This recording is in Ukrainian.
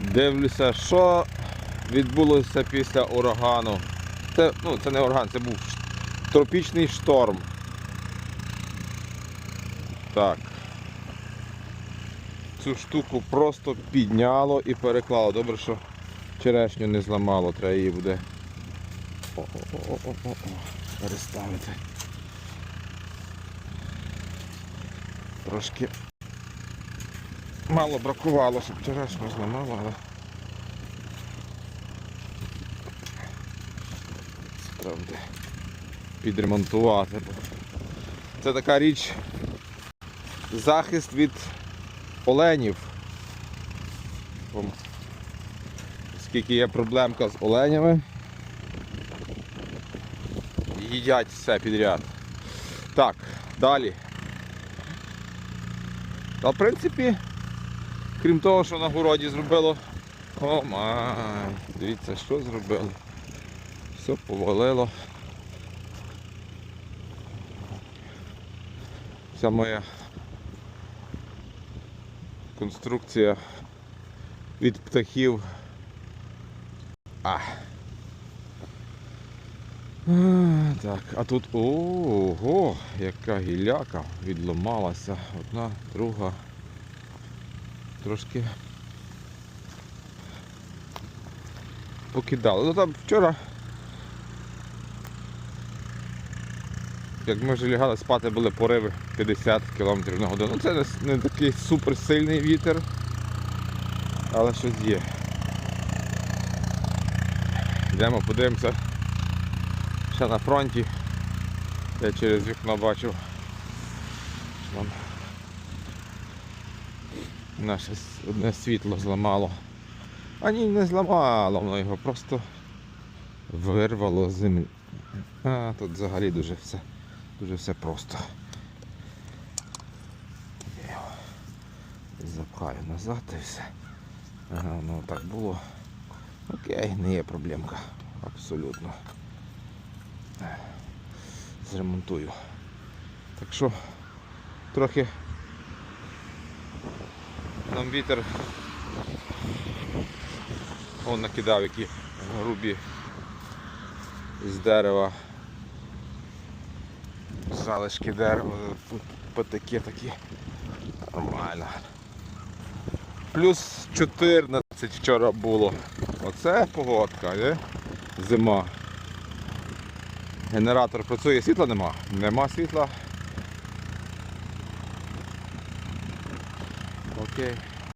Дивлюся, що відбулося після урагану. Це, ну, це не ураган, це був тропічний шторм. Так. Цю штуку просто підняло і переклало. Добре, що черешню не зламало, треба її буде О-о-о-о-о-о. переставити. Трошки мало бракувало, щоб черешню зламало, але справді підремонтувати. Це така річ захист від оленів. Скільки є проблемка з оленями. Їдять все підряд. Так, далі. Та в принципі, крім того, що на городі зробило. О май, дивіться, що зробило. Все повалило. Вся моя конструкція від птахів. А. Так, а тут ого, яка гіляка відломалася. Одна, друга. Трошки покидали. Ну там вчора. Як ми вже лягали спати, були пориви 50 км на годину. Ну це не, такий суперсильний вітер, але щось є. Йдемо, подивимося. Ще на фронті. Я через вікно бачив. що Там наше одне світло зламало. А ні, не зламало, воно його просто вирвало з землі. А, тут взагалі дуже все, дуже все просто. Я його запхаю назад і все. Ага, воно так було. Окей, не є проблемка. Абсолютно. Зремонтую. Так що трохи нам вітер он накидав які грубі з дерева. Залишки дерева, тут потакі такі. Нормально. Плюс 14 вчора було. Оце погодка, є? Зима. Генератор працює, світла нема. Нема світла. Окей.